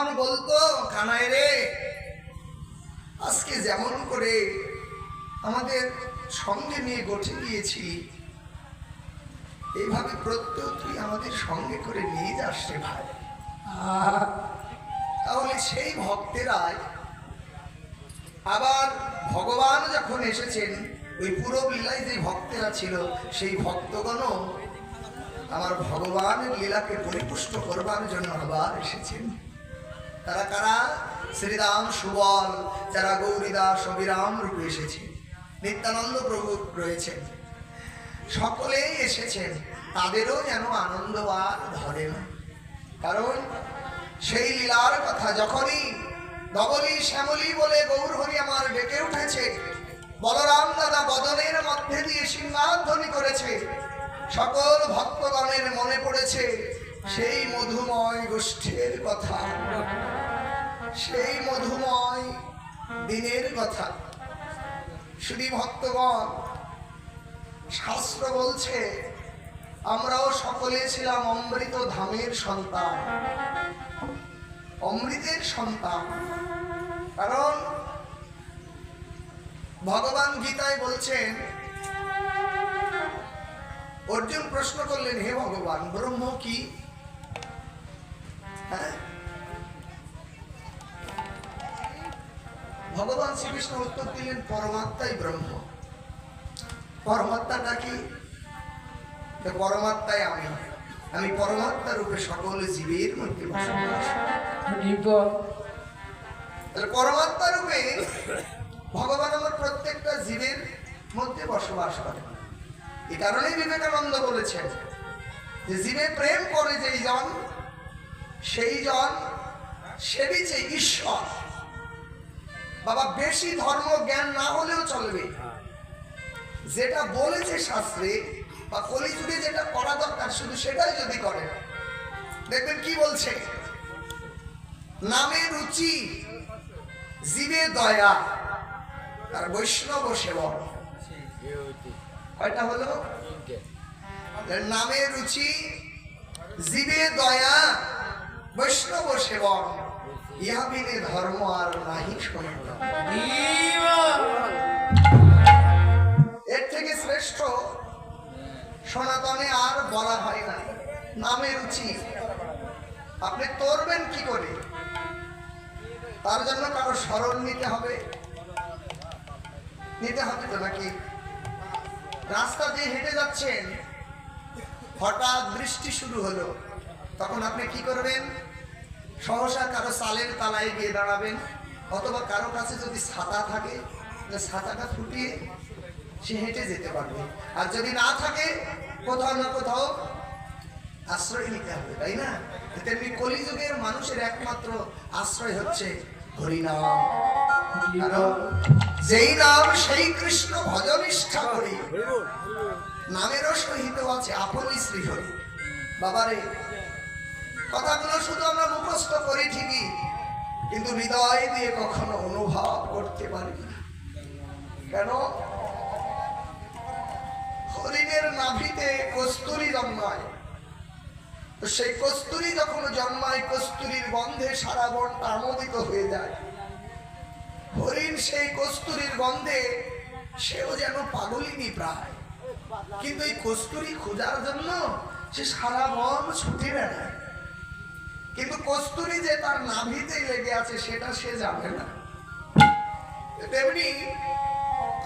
ভগবান বলতো, কানাই রে, আজকে যেমন করে আমাদের সঙ্গে নিয়ে গঠে গিয়েছিলি এইভাবে প্রত্যেক তুই আমাদের সঙ্গে করে নিয়ে যাস রে ভাই। তাহলে সেই ভক্তেরাই আবার ভগবান যখন এসেছেন, ওই পুরো লীলায় যে ভক্তেরা ছিল, সেই ভক্তগণও আমার ভগবানের লীলাকে পরিপুষ্ট করবার জন্য আবার এসেছেন। তারা কারা? শ্রীরাম সুবল, যারা গৌরীদাস অবিরাম রূপে এসেছে। নিত্যানন্দ প্রভু রয়েছেন। সকলেই এসেছেন, তাদেরও যেন আনন্দ আর ধরে না। কারণ সেই লীলার কথা যখনই ধবলি শ্যামলি বলে গৌর হরি আমার ডেকে উঠেছে, বলরাম দাদা বদনের মধ্যে দিয়ে সিংহাধ্বনি করেছে, সকল ভক্তগণের মনে পড়েছে সেই মধুময় গোষ্ঠীর কথা। সেই মধুময় দিনের কথা। শ্রী ভক্তগণ, শাস্ত্র বলছে, আমরাও সকলে ছিলাম অমৃত ধামের সন্তান। অমৃতের সন্তান। কারণ ভগবান গীতায় বলছেন, অর্জুন প্রশ্ন করলেন, হে ভগবান, ব্রহ্ম কি? হ্যাঁ? ভগবান শ্রীকৃষ্ণ উত্তর দিলেন পরমাত্মাই ব্রহ্ম। পরমাত্মাটা কি? পরমাত্মাই আমি। আমি পরমাত্মা রূপে সকল জীবের মধ্যে পরমাত্মা রূপে ভগবান আমার প্রত্যেকটা জীবের মধ্যে বসবাস করে এ কারণেই বিবেকানন্দ বলেছেন যে জীবে প্রেম করে যেই জন সেই জন সেবিছে ঈশ্বর। বাবা, বেশি ধর্ম জ্ঞান না হলেও চলবে। যেটা বলেছে শাস্ত্রে বা কলিযুগে যেটা করা দরকার, শুধু সেটাই যদি করে। দেখবেন কি বলছে? নামে রুচি, জীবে দয়া, আর বৈষ্ণব সেবক। কয়টা হলো? নামে রুচি, জীবে দয়া, বৈষ্ণব সেবক। ইহা বিনে ধর্ম আর নাহি এর থেকে শ্রেষ্ঠ সনাতনে আর বলা হয় না। নামে রুচি। আপনি তরবেন কি করে? তার জন্য কারও স্মরণ নিতে হবে। নিতে হবে তো নাকি? রাস্তা দিয়ে হেঁটে যাচ্ছেন, হঠাৎ বৃষ্টি শুরু হলো। তখন আপনি কি করবেন? সহসা কারও সালের তালায় গিয়ে দাঁড়াবেন, অথবা কারও কাছে যদি ছাতা থাকে ছাতাটা ফুটিয়ে সে হেঁটে যেতে পারবে। আর যদি না থাকে, কোথাও না কোথাও আশ্রয় নিতে হবে, তাই না? তেমনি কলিযুগের মানুষের একমাত্র আশ্রয় হচ্ছে হরিনাম। যেই নাম সেই কৃষ্ণ ভজনিষ্ঠা করি, নামেরও সহিত আছে আপনই শ্রীহরি। বাবারে কথাগুলো শুধু আমরা মুখস্থ করি ঠিকই, কিন্তু হৃদয় দিয়ে কখনো অনুভব করতে পারি কেন? হরিণের নাভিতে কস্তুরি জন্মায়। তো সেই কস্তুরি যখন জন্মায়, কস্তুরির গন্ধে সারা বনটা আমোদিত হয়ে যায়। হরিণ সেই কস্তুরির গন্ধে সেও যেন পাগলিনী প্রায়। কিন্তু এই কস্তুরি খোঁজার জন্য সে সারা বন ছুটে বেড়ায়। কিন্তু কস্তুরি যে তার নাভিতেই লেগে আছে সেটা সে জানে না। তেমনি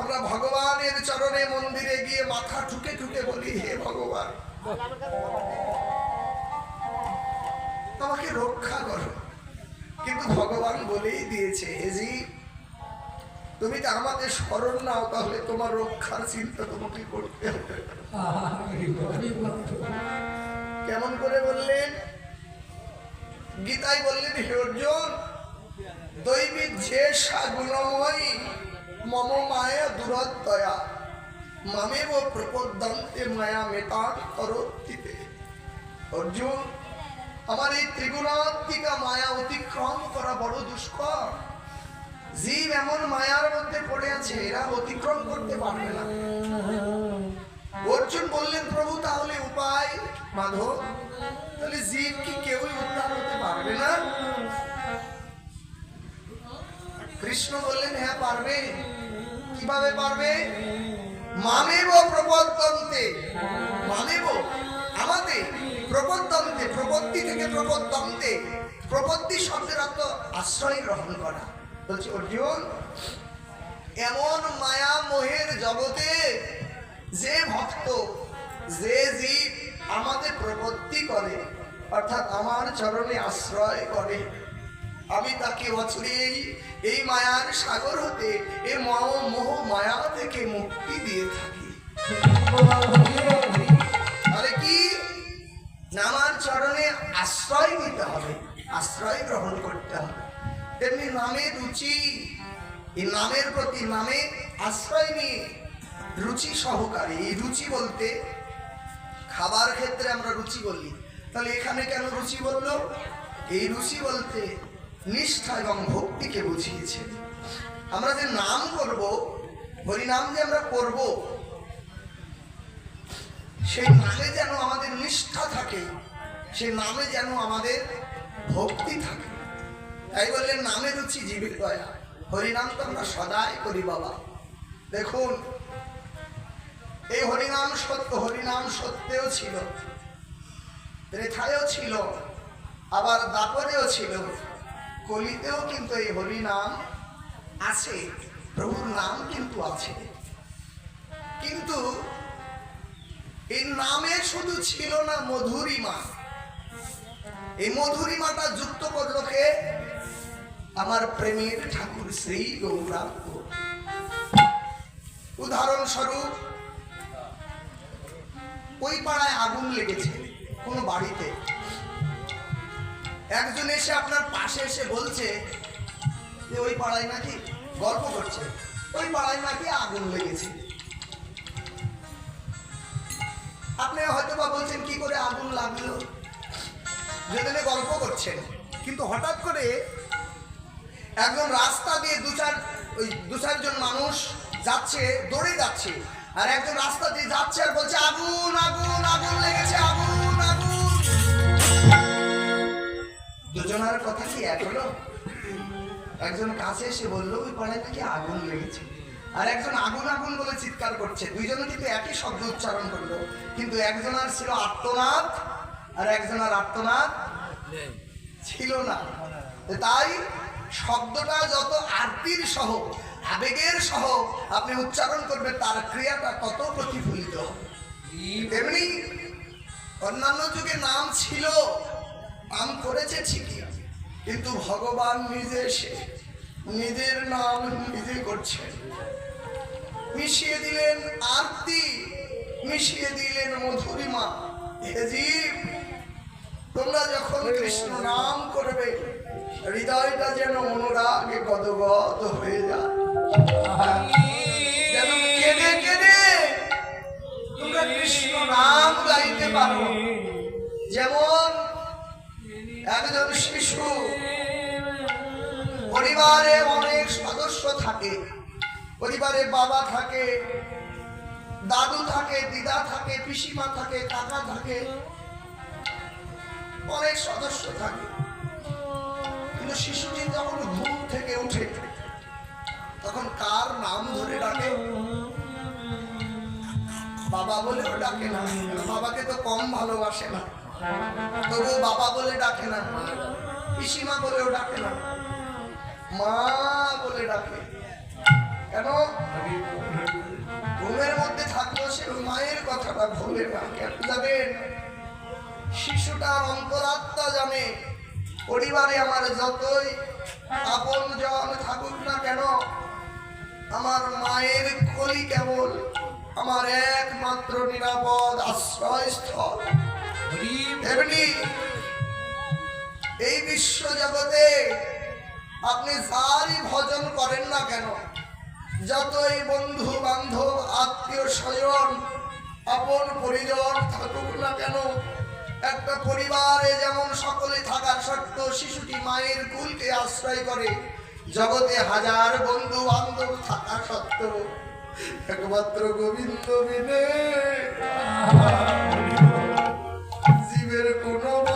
আমরা ভগবানের চরণে মন্দিরে গিয়ে মাথা ঠুকে ঠুকে বলি হে ভগবান আমাকে রক্ষা করো। কিন্তু ভগবান বলেই দিয়েছে হে জি তুমি তো আমাকে স্মরণ নাও তাহলে তোমার রক্ষার চিন্তা তোমাকে করতে হবে। কেমন করে বললেন? গীতায় বললেন, হে অর্জুন, দৈবিক যে সাগুণময়ী মম মায়া দুরত্তয়া মামেব প্রপদ্যন্তে মায়া মেতান করত্তিতে অর্জুন, আমার এই ত্রিগুণাত্মিকা মায়া অতিক্রম করা বড় দুষ্কর। জীব এমন মায়ার মধ্যে পড়ে আছে, এরা অতিক্রম করতে পারবে না। অর্জুন বললেন, প্রভু, তাহলে উপায় মাধব তাহলে জীব কি কৃষ্ণ বললেন হ্যাঁ পারবে। কীভাবে পারবে? মামেব প্রপদ্যন্তে। মামেব আমাদের প্রপদ্যন্তে, প্রপত্তি থেকে প্রপদ্যন্তে। প্রপত্তি শব্দের অর্থ আশ্রয় গ্রহণ করা। বলছি, অর্জুন, এমন মায়া মোহের জগতে যে ভক্ত, যে জীব আমাদের প্রপত্তি করে, অর্থাৎ আমার চরণে আশ্রয় করে। আমি তাকে বছরেই এই মায়ার সাগর হতে, এ মহ মায়া থেকে মুক্তি দিয়ে থাকি। তাহলে কি? না আমার চরণে আশ্রয় নিতে হবে, আশ্রয় গ্রহণ করতে হবে। তেমনি নামের রুচি এই নামের প্রতি নামে আশ্রয় নিয়ে রুচি সহকারে, এই রুচি বলতে খাবার ক্ষেত্রে আমরা রুচি বলি। তাহলে এখানে কেন রুচি বলল? এই রুচি বলতে নিষ্ঠা এবং ভক্তিকে বুঝিয়েছে। আমরা যে নাম করব হরিনাম যে আমরা করব, সেই নামে যেন আমাদের নিষ্ঠা থাকে, সেই নামে যেন আমাদের ভক্তি থাকে। তাই বললেন নামে রুচি দয়া হরিনাম তো আমরা সদাই করি বাবা। দেখুন, এই হরিনাম সত্য হরিনাম সত্যেও ছিল রেখায়ও ছিল, আবার দাপরেও ছিল। কলিতেও কিন্তু এই হরি নাম আছে, প্রভুর নাম কিন্তু আছে। কিন্তু এই নামে শুধু ছিল না মধুরিমা। এই মধুরিমাটা যুক্ত করল কে? আমার প্রেমের ঠাকুর শ্রী গৌরাঙ্গ। উদাহরণস্বরূপ, ওই পাড়ায় আগুন লেগেছে কোনো বাড়িতে। একজন এসে আপনার পাশে এসে বলছে যে, ওই পাড়ায় নাকি গল্প করছে। ওই পাড়ায় নাকি আগুন লেগেছে। আপনি হয়তো বা বলছেন, কি করে আগুন লাগল? যেখানে গল্প করছেন, কিন্তু হঠাৎ করে একজন রাস্তা দিয়ে দু চার, ওই দু চারজন মানুষ যাচ্ছে, দৌড়ে যাচ্ছে, আর একজন রাস্তা দিয়ে যাচ্ছে আর বলছে, আগুন আগুন আগুন লেগেছে আগুন আগুন। দুজনের কথা কি এক হলো? একজন কাছে এসে বলল, ওই পাড়ায় নাকি আগুন লেগেছে। আর একজন আগুন আগুন বলে চিৎকার করছে। দুইজনে কিন্তু একই শব্দ উচ্চারণ করল। কিন্তু একজনের ছিল আত্মনাদ, আর একজনের আত্মনাদ ছিল না। তাই শব্দটা যত আরতির সহ, আবেগের সহ আপনি উচ্চারণ করবেন, তার ক্রিয়াটা তত প্রতিফলিত। তেমনি অন্যান্য যুগে নাম ছিল নাম করেছে ঠিকই কিন্তু ভগবান নিজে এসে নিজের নাম নিজে করছেন মিশিয়ে দিলেন আরতি মিশিয়ে দিলেন মধুরিমা। জীব তোমরা যখন কৃষ্ণ নাম করবে হৃদয়টা যেন অনুরাগে গদগদ হয়ে যায়। যেন কেঁদে কেঁদে তোমরা কৃষ্ণ নাম গাইতে পারো। যেমন একজন শিশু। পরিবারে অনেক সদস্য থাকে। পরিবারে বাবা থাকে, দাদু থাকে, দিদা থাকে, পিসিমা থাকে, কাকা থাকে। অনেক সদস্য থাকে। কিন্তু শিশুটি যখন ঘুম থেকে উঠে, তখন কার নাম ধরে ডাকে? বাবা বলেও ডাকে না। বাবাকে তো কম ভালোবাসে না। তবু বাবা বলে ডাকে না পিসিমা বলেও ডাকে না। মা বলে ডাকে। কেন? ঘুমের মধ্যে সে মায়ের কথাটা ভুলে না। কেন যাবেন শিশুটার অন্তরাত্মা জানে। পরিবারে আমার যতই আপন জন থাকুক না কেন, আমার মায়ের কলি কেবল আমার একমাত্র নিরাপদ আশ্রয়স্থল। এমনি এই বিশ্ব জগতে আপনি যারই ভজন করেন না কেন, যতই বন্ধু বান্ধব, আত্মীয় স্বজন, আপন পরিজন থাকুক না কেন, একটা পরিবারে যেমন সকলে থাকার সত্ত্বেও শিশুটি মায়ের কুলকে আশ্রয় করে, জগতে হাজার বন্ধু বান্ধব থাকা সত্ত্বেও একমাত্র গোবিন্দ বিনে। জীবের কোনো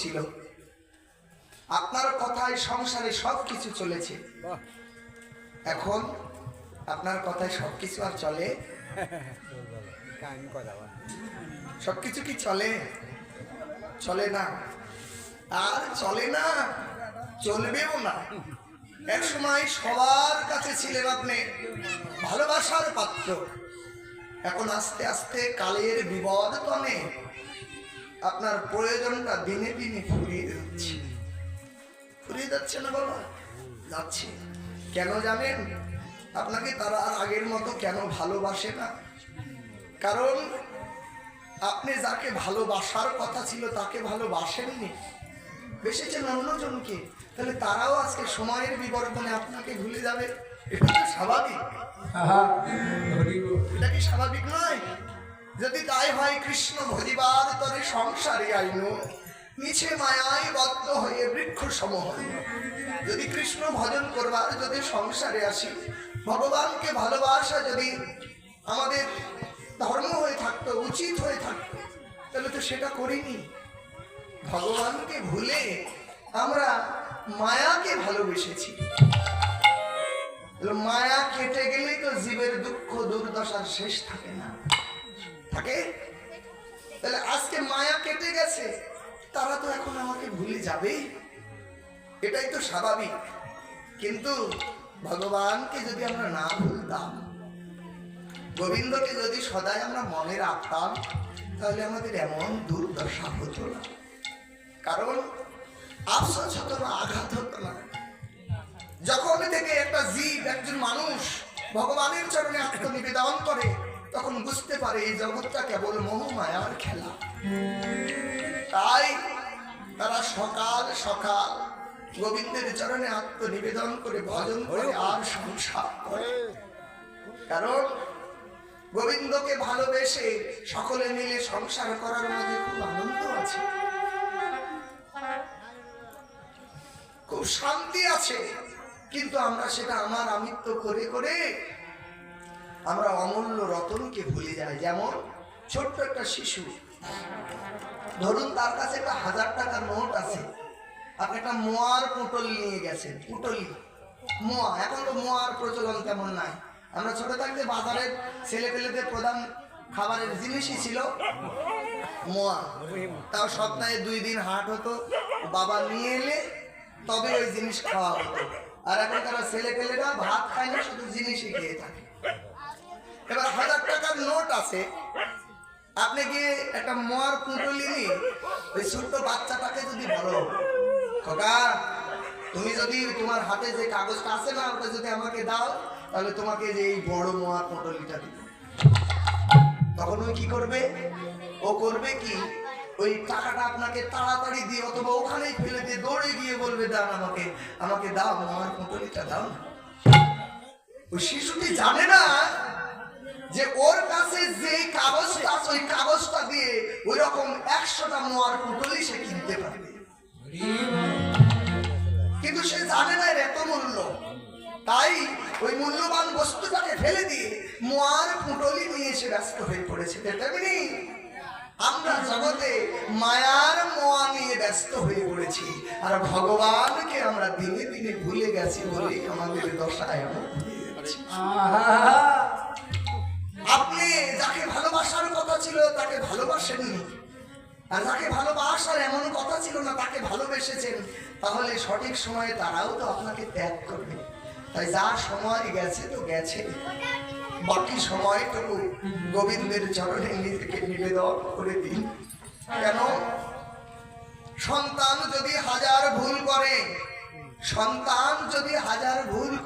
ছিল আপনার কথায় সংসারে সব কিছু চলেছে এখন আপনার কথায় সব কিছু আর চলে? সবকিছু কি চলে? চলে না। আর চলে না চলবেও না। এক সময় সবার কাছে ছিলেন আপনি ভালোবাসার পাত্র। এখন আস্তে আস্তে কালের বিবর্তনে আপনার প্রয়োজনটা দিনে দিনে ফুরিয়ে যাচ্ছে। ফুরিয়ে যাচ্ছে না বাবা যাচ্ছে। কেন জানেন? আপনাকে তারা আর আগের মতো কেন ভালোবাসে না? কারণ আপনি যাকে ভালোবাসার কথা ছিল তাকে ভালোবাসেননি। বেসেছেন অন্যজনকে তাহলে তারাও আজকে সময়ের বিবর্তনে আপনাকে ভুলে যাবে? এটা স্বাভাবিক। এটা কি স্বাভাবিক নয়? যদি তাই হয় কৃষ্ণ ভজিবার তরে সংসারে আইন। নিচে মায়ায় বদ্ধ হয়ে বৃক্ষ সমূহ যদি কৃষ্ণ ভজন করবার যদি সংসারে আসি, ভগবানকে ভালোবাসা যদি আমাদের ধর্ম হয়ে থাকতো, উচিত হয়ে থাকতো, তাহলে তো সেটা করিনি। ভগবানকে ভুলে আমরা মায়াকে ভালোবেসেছি। মায়া কেটে গেলেই তো জীবের দুঃখ দুর্দশার শেষ থাকে না। থাকে? তাহলে আজকে মায়া কেটে গেছে, তারা তো এখন আমাকে ভুলে যাবে এটাই তো স্বাভাবিক। কিন্তু ভগবানকে যদি আমরা না ভুলতাম, গোবিন্দকে যদি সদাই আমরা মনে রাখতাম, তাহলে আমাদের এমন দুর্দশা হতো না। কারণ আফসোস হতো না, আঘাত হতো না। যখন থেকে একটা জীব, একজন মানুষ ভগবানের চরণে আত্মনিবেদন করে তখন বুঝতে পারে এই জগৎটা কেবল মোহমায়ার খেলা। তাই তারা সকাল সকাল গোবিন্দের চরণে আত্মনিবেদন করে ভজন করে আর সংসার করে। কারণ গোবিন্দকে ভালোবেসে সকলে মিলে সংসার করার মাঝে খুব আনন্দ আছে। খুব শান্তি আছে। কিন্তু আমরা সেটা আমার আমিত্ব করে করে আমরা অমূল্য রতনকে ভুলে যাই। যেমন ছোট্ট একটা শিশু। ধরুন তার কাছে একটা হাজার টাকার নোট আছে। আপনি একটা মোয়ার পুটল নিয়ে গেছেন, পুটলি। মোয়া, এখন তো মোয়ার প্রচলন তেমন নাই। আমরা ছোট থাকতে বাজারের ছেলে পেলেদের প্রধান খাবারের জিনিসই ছিল মোয়া। তাও সপ্তাহে দুই দিন হাট হতো, বাবা নিয়ে এলে তবে ওই জিনিস খাওয়া হতো। আর এখনকার ছেলে পেলেরা ভাত খায় না, শুধু জিনিসই খেয়ে থাকে। এবার হাজার টাকার নোট আছে। আপনি কি একটা মোয়ার পুঁটলি নিয়ে ওই ছোট্ট বাচ্চাটাকে যদি বলো, খোকা, তুমি যদি তোমার হাতে যে কাগজটা আছে না, ওটা যদি আমাকে দাও, তাহলে তোমাকে যে এই বড় মোয়ার পুঁটলিটা দিবে। তখন ওই কি করবে? ও করবে কি? ওই টাকাটা আপনাকে তাড়াতাড়ি দিয়ে অথবা ওখানেই ফেলে দিয়ে দৌড়ে গিয়ে বলবে দান আমাকে আমাকে দাও আমার পুঁটলিটা দাও ওই শিশুটি জানে না যে ওর কাছে যে কাগজটা আছে, ওই কাগজটা দিয়ে ওই রকম একশোটা মোয়ার পুটলি সে কিনতে পারবে। কিন্তু সে জানে না এর এত মূল্য। তাই ওই মূল্যবান বস্তুটাকে ফেলে দিয়ে মোয়ার পুটলি নিয়ে এসে ব্যস্ত হয়ে পড়েছে। তেমনি আমরা জগতে মায়ার মোয়া নিয়ে ব্যস্ত হয়ে পড়েছি আর ভগবানকে আমরা দিনে দিনে ভুলে গেছি বলেই আমাদের দশায় এমন হয়ে যাচ্ছে। আপনি যাকে ভালোবাসার কথা ছিল তাকে ভালোবাসেননি। আর যাকে ভালোবাসার এমন কথা ছিল না, তাকে ভালোবেসেছেন, তাহলে সঠিক সময়ে তারাও তো আপনাকে ত্যাগ করবে। তাই যা সময় গেছে তো গেছে। বাকি সময়টুকু গোবিন্দের চরণে নিজেকে নিবেদন করে দিন। কেন? সন্তান যদি হাজার ভুল করে, সন্তান যদি হাজার ভুল